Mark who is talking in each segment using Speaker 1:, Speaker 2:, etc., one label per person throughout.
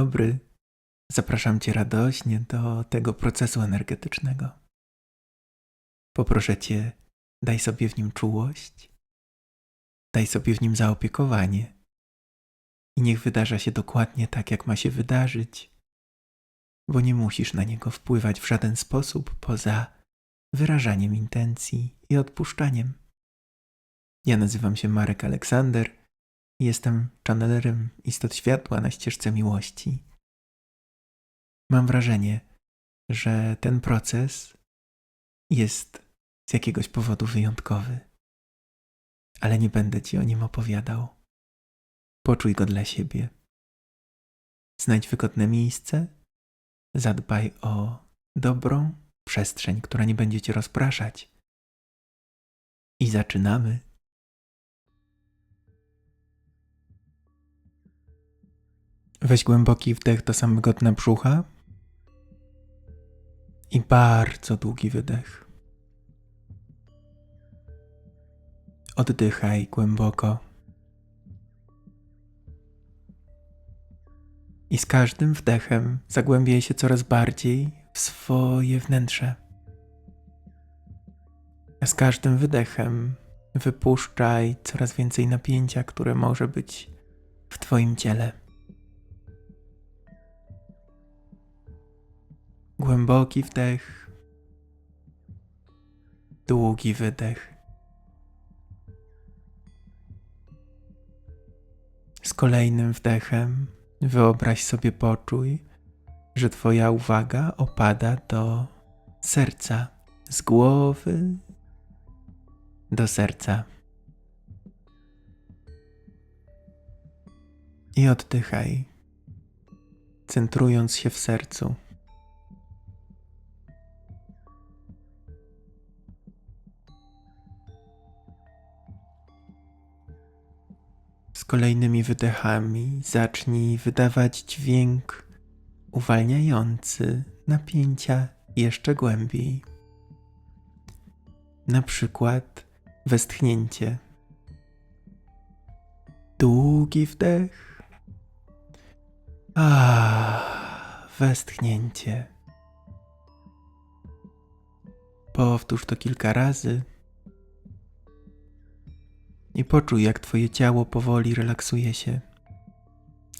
Speaker 1: dobry. Zapraszam Cię radośnie do tego procesu energetycznego. Poproszę Cię, daj sobie w nim czułość, daj sobie w nim zaopiekowanie i niech wydarza się dokładnie tak, jak ma się wydarzyć, bo nie musisz na niego wpływać w żaden sposób poza wyrażaniem intencji i odpuszczaniem. Ja nazywam się Marek Aleksander jestem channelerem istot światła na ścieżce miłości. Mam wrażenie, że ten proces jest z jakiegoś powodu wyjątkowy, ale nie będę ci o nim opowiadał. Poczuj go dla siebie. Znajdź wygodne miejsce, zadbaj o dobrą przestrzeń, która nie będzie cię rozpraszać. I zaczynamy. Weź głęboki wdech do samego dna brzucha i bardzo długi wydech. Oddychaj głęboko. I z każdym wdechem zagłębiaj się coraz bardziej w swoje wnętrze. A z każdym wydechem wypuszczaj coraz więcej napięcia, które może być w Twoim ciele. Głęboki wdech, długi wydech. Z kolejnym wdechem wyobraź sobie, poczuj, że Twoja uwaga opada do serca, z głowy do serca. I oddychaj, centrując się w sercu. Kolejnymi wydechami zacznij wydawać dźwięk uwalniający napięcia jeszcze głębiej. Na przykład westchnięcie. Długi wdech. A, westchnięcie. Powtórz to kilka razy i poczuj, jak Twoje ciało powoli relaksuje się.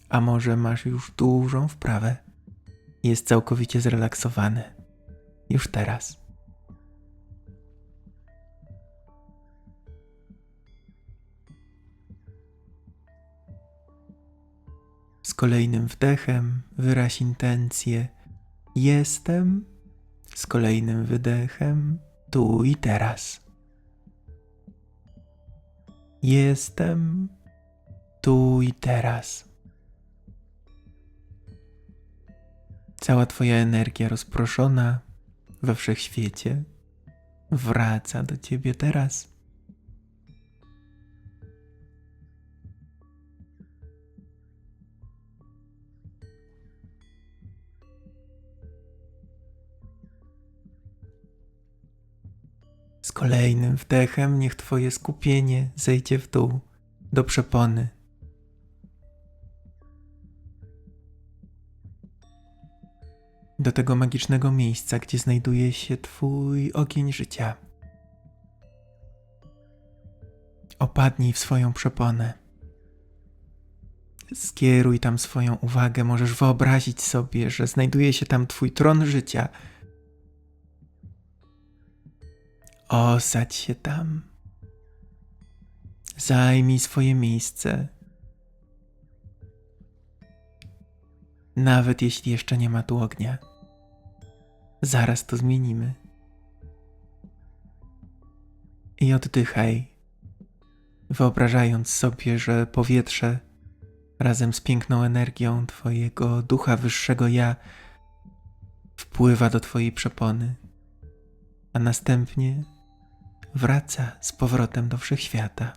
Speaker 1: A może masz już dużą wprawę? Jest całkowicie zrelaksowany. Już teraz. Z kolejnym wdechem wyraź intencję jestem, z kolejnym wydechem tu i teraz. Jestem tu i teraz. Cała Twoja energia rozproszona we wszechświecie wraca do Ciebie teraz. Kolejnym wdechem niech Twoje skupienie zejdzie w dół do przepony. Do tego magicznego miejsca, gdzie znajduje się Twój ogień życia. Opadnij w swoją przeponę. Skieruj tam swoją uwagę. Możesz wyobrazić sobie, że znajduje się tam Twój tron życia Osadź się tam. Zajmij swoje miejsce. Nawet jeśli jeszcze nie ma tu ognia, zaraz to zmienimy. I oddychaj, wyobrażając sobie, że powietrze razem z piękną energią Twojego ducha wyższego ja wpływa do Twojej przepony, a następnie wraca z powrotem do wszechświata.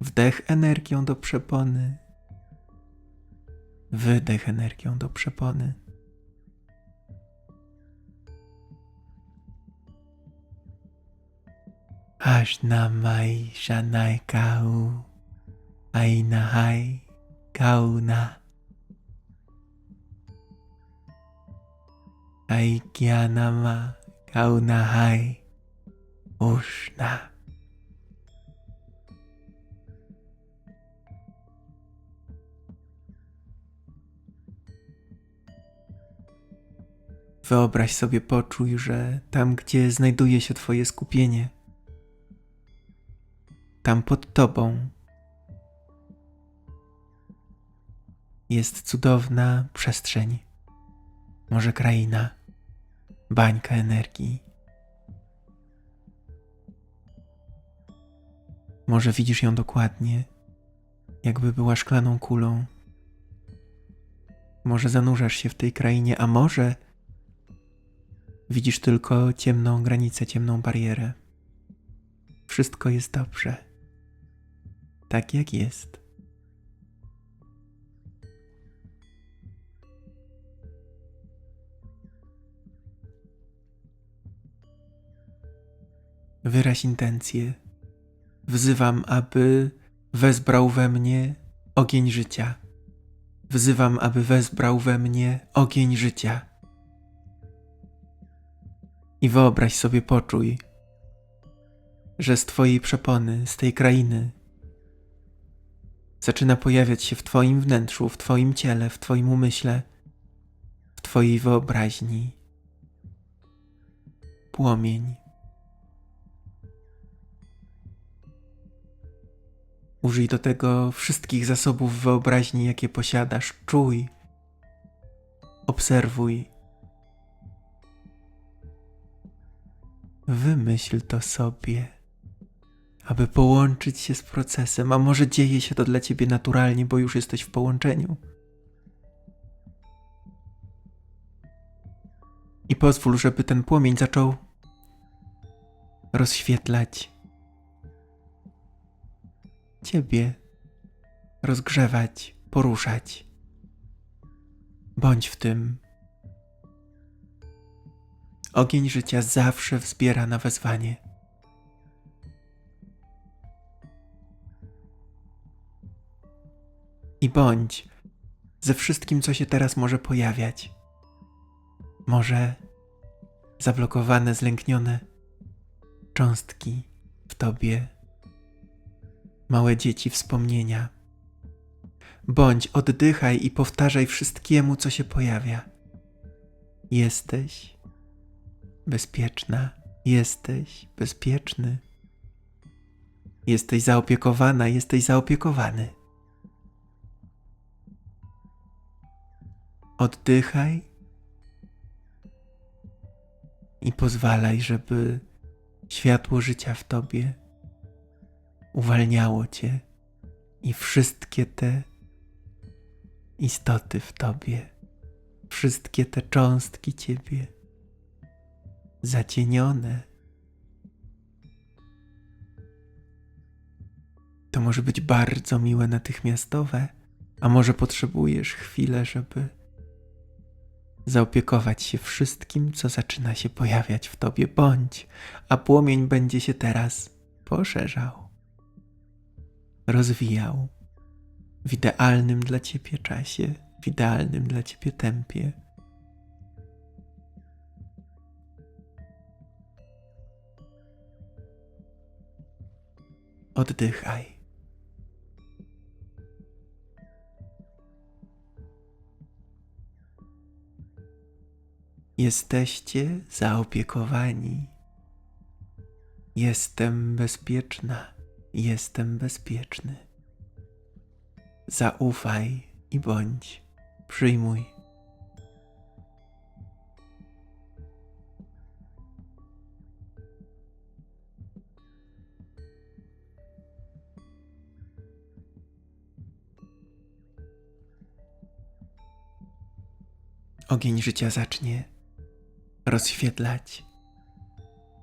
Speaker 1: Wdech energią do przepony, wydech energią do przepony. Aż na maj szanaj kau, aina hai kauna. Aikianama kauna hai. Ushna. Wyobraź sobie, poczuj, że tam, gdzie znajduje się Twoje skupienie, tam pod Tobą jest cudowna przestrzeń, może kraina, bańka energii. Może widzisz ją dokładnie, jakby była szklaną kulą. Może zanurzasz się w tej krainie, a może widzisz tylko ciemną granicę, ciemną barierę. Wszystko jest dobrze, tak jak jest. Wyraź intencje. Wzywam, aby wezbrał we mnie ogień życia. Wzywam, aby wezbrał we mnie ogień życia. I wyobraź sobie, poczuj, że z Twojej przepony, z tej krainy, zaczyna pojawiać się w Twoim wnętrzu, w Twoim ciele, w Twoim umyśle, w Twojej wyobraźni płomień. Użyj do tego wszystkich zasobów wyobraźni, jakie posiadasz. Czuj, obserwuj. Wymyśl to sobie, aby połączyć się z procesem, a może dzieje się to dla ciebie naturalnie, bo już jesteś w połączeniu. I pozwól, żeby ten płomień zaczął rozświetlać Ciebie rozgrzewać, poruszać. Bądź w tym. Ogień życia zawsze wzbiera na wezwanie. I bądź ze wszystkim, co się teraz może pojawiać. Może zablokowane, zlęknione cząstki w tobie małe dzieci wspomnienia. Bądź, oddychaj i powtarzaj wszystkiemu, co się pojawia. Jesteś bezpieczna, jesteś bezpieczny. Jesteś zaopiekowana, jesteś zaopiekowany. Oddychaj i pozwalaj, żeby światło życia w tobie uwalniało cię i wszystkie te istoty w tobie, wszystkie te cząstki ciebie zacienione. To może być bardzo miłe, natychmiastowe, a może potrzebujesz chwilę, żeby zaopiekować się wszystkim, co zaczyna się pojawiać w tobie, bądź, a płomień będzie się teraz poszerzał rozwijał w idealnym dla ciebie czasie, w idealnym dla ciebie tempie. Oddychaj. Jesteście zaopiekowani. Jestem bezpieczna. Jestem bezpieczny. Zaufaj i bądź. Przyjmuj. Ogień życia zacznie rozświetlać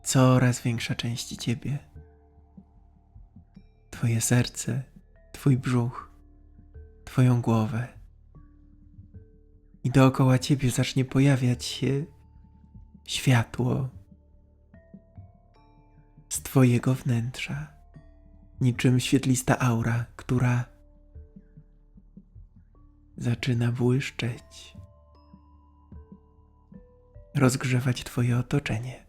Speaker 1: coraz większa część ciebie. Twoje serce, Twój brzuch, Twoją głowę. I dookoła Ciebie zacznie pojawiać się światło z Twojego wnętrza, niczym świetlista aura, która zaczyna błyszczeć. rozgrzewać Twoje otoczenie.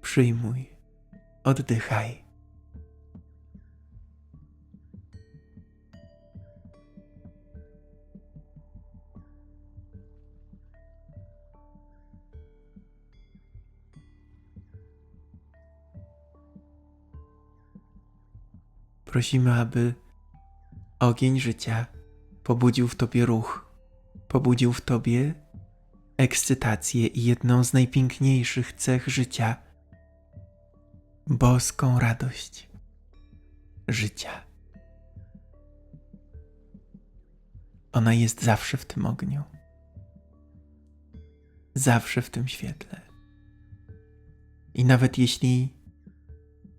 Speaker 1: Przyjmuj, oddychaj. Prosimy, aby ogień życia pobudził w tobie ruch, pobudził w tobie ekscytację i jedną z najpiękniejszych cech życia boską radość życia. Ona jest zawsze w tym ogniu, zawsze w tym świetle. I nawet jeśli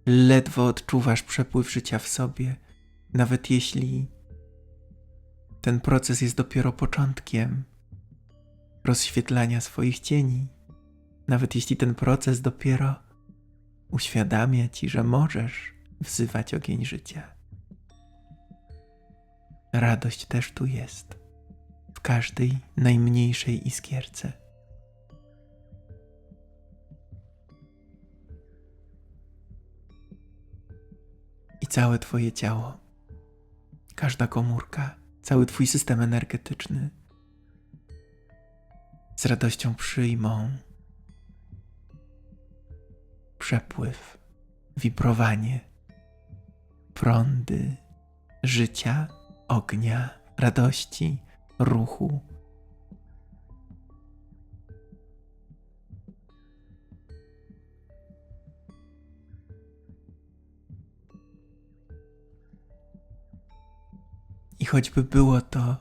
Speaker 1: ledwo odczuwasz przepływ życia w sobie, nawet jeśli ten proces jest dopiero początkiem rozświetlania swoich cieni, nawet jeśli ten proces dopiero uświadamia ci, że możesz wzywać ogień życia. Radość też tu jest, w każdej najmniejszej iskierce. I całe Twoje ciało, każda komórka, cały Twój system energetyczny z radością przyjmą przepływ, wibrowanie, prądy życia, ognia, radości, ruchu. I choćby było to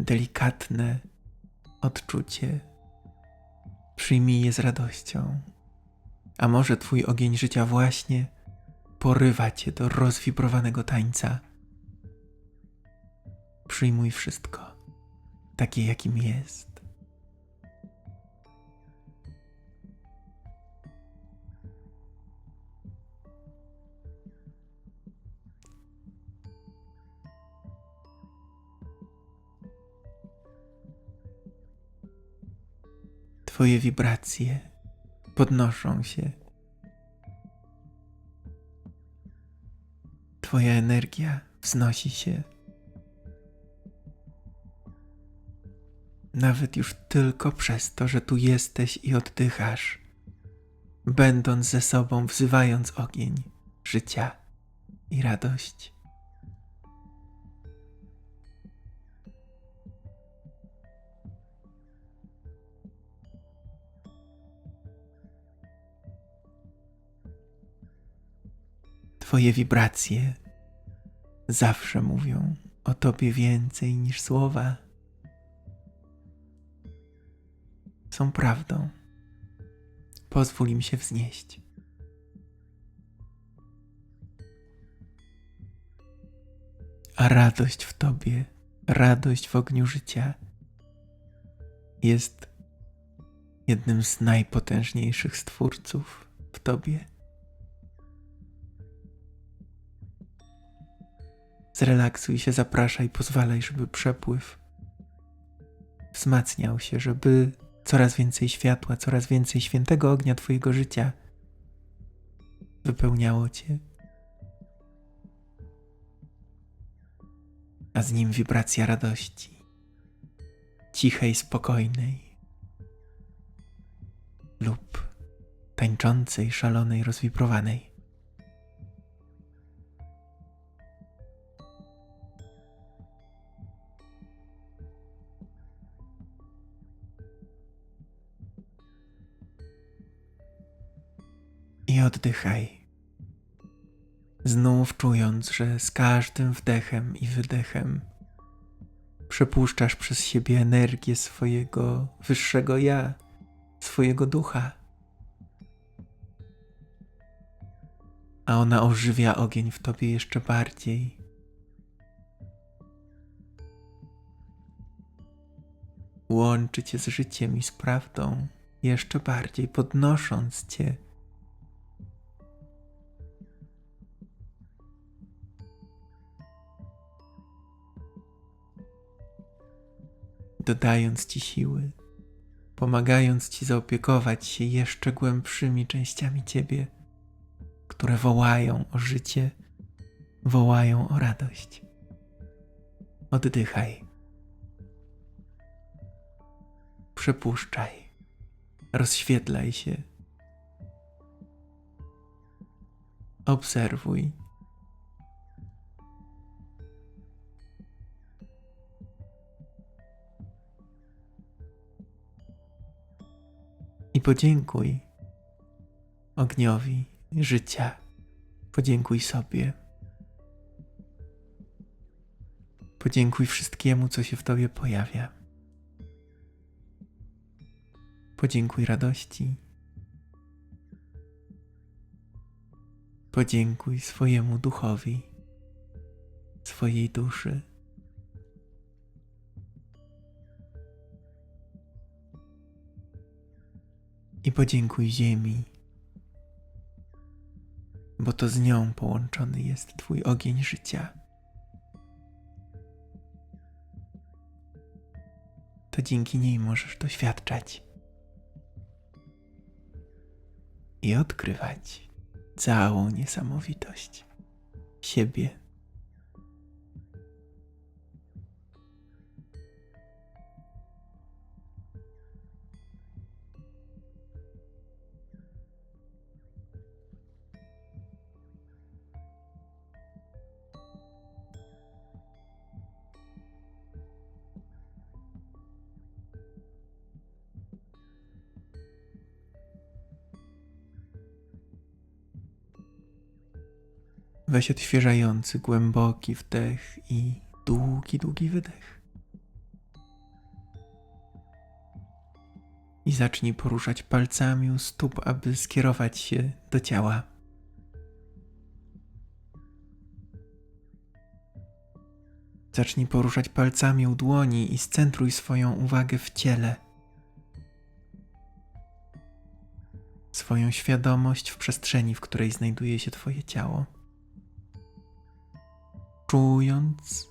Speaker 1: delikatne odczucie, przyjmij je z radością. A może Twój ogień życia właśnie porywa Cię do rozwibrowanego tańca. Przyjmuj wszystko, takie jakim jest. Twoje wibracje podnoszą się. Twoja energia wznosi się. Nawet już tylko przez to, że tu jesteś i oddychasz, będąc ze sobą, wzywając ogień życia i radość. Twoje wibracje zawsze mówią o Tobie więcej niż słowa. Są prawdą. Pozwól im się wznieść. A radość w Tobie, radość w ogniu życia jest jednym z najpotężniejszych stwórców w Tobie. Zrelaksuj się, zapraszaj, pozwalaj, żeby przepływ wzmacniał się, żeby coraz więcej światła, coraz więcej świętego ognia Twojego życia wypełniało Cię. A z nim wibracja radości, cichej, spokojnej lub tańczącej, szalonej, rozwibrowanej. I oddychaj. Znów czując, że z każdym wdechem i wydechem przepuszczasz przez siebie energię swojego wyższego ja, swojego ducha. A ona ożywia ogień w tobie jeszcze bardziej. Łączy cię z życiem i z prawdą jeszcze bardziej, podnosząc cię dodając ci siły, pomagając ci zaopiekować się jeszcze głębszymi częściami ciebie, które wołają o życie, wołają o radość. Oddychaj. Przepuszczaj. Rozświetlaj się. Obserwuj. Podziękuj ogniowi życia. Podziękuj sobie. Podziękuj wszystkiemu, co się w tobie pojawia. Podziękuj radości. Podziękuj swojemu duchowi, swojej duszy. I podziękuj Ziemi, bo to z nią połączony jest Twój ogień życia. To dzięki niej możesz doświadczać i odkrywać całą niesamowitość siebie. Weź odświeżający, głęboki wdech i długi, długi wydech. I zacznij poruszać palcami u stóp, aby skierować się do ciała. Zacznij poruszać palcami u dłoni i scentruj swoją uwagę w ciele. Swoją świadomość w przestrzeni, w której znajduje się Twoje ciało czując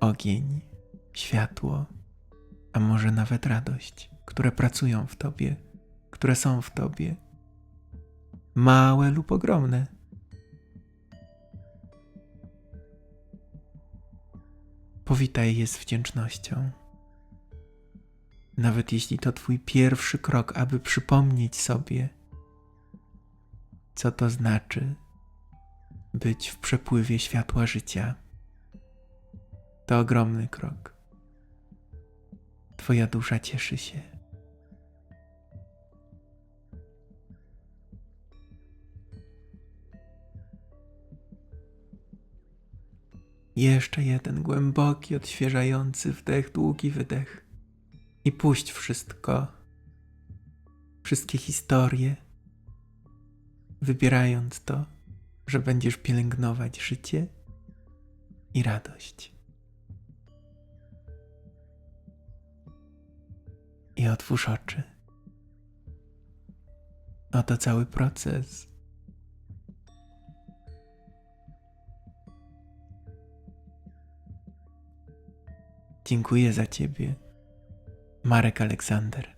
Speaker 1: ogień, światło, a może nawet radość, które pracują w tobie, które są w tobie, małe lub ogromne. Powitaj je z wdzięcznością. Nawet jeśli to Twój pierwszy krok, aby przypomnieć sobie, co to znaczy być w przepływie światła życia. To ogromny krok. Twoja dusza cieszy się. Jeszcze jeden głęboki, odświeżający wdech, długi wydech. I puść wszystko, wszystkie historie, wybierając to, że będziesz pielęgnować życie i radość. I otwórz oczy. Oto cały proces. Dziękuję za Ciebie, Marek Aleksander.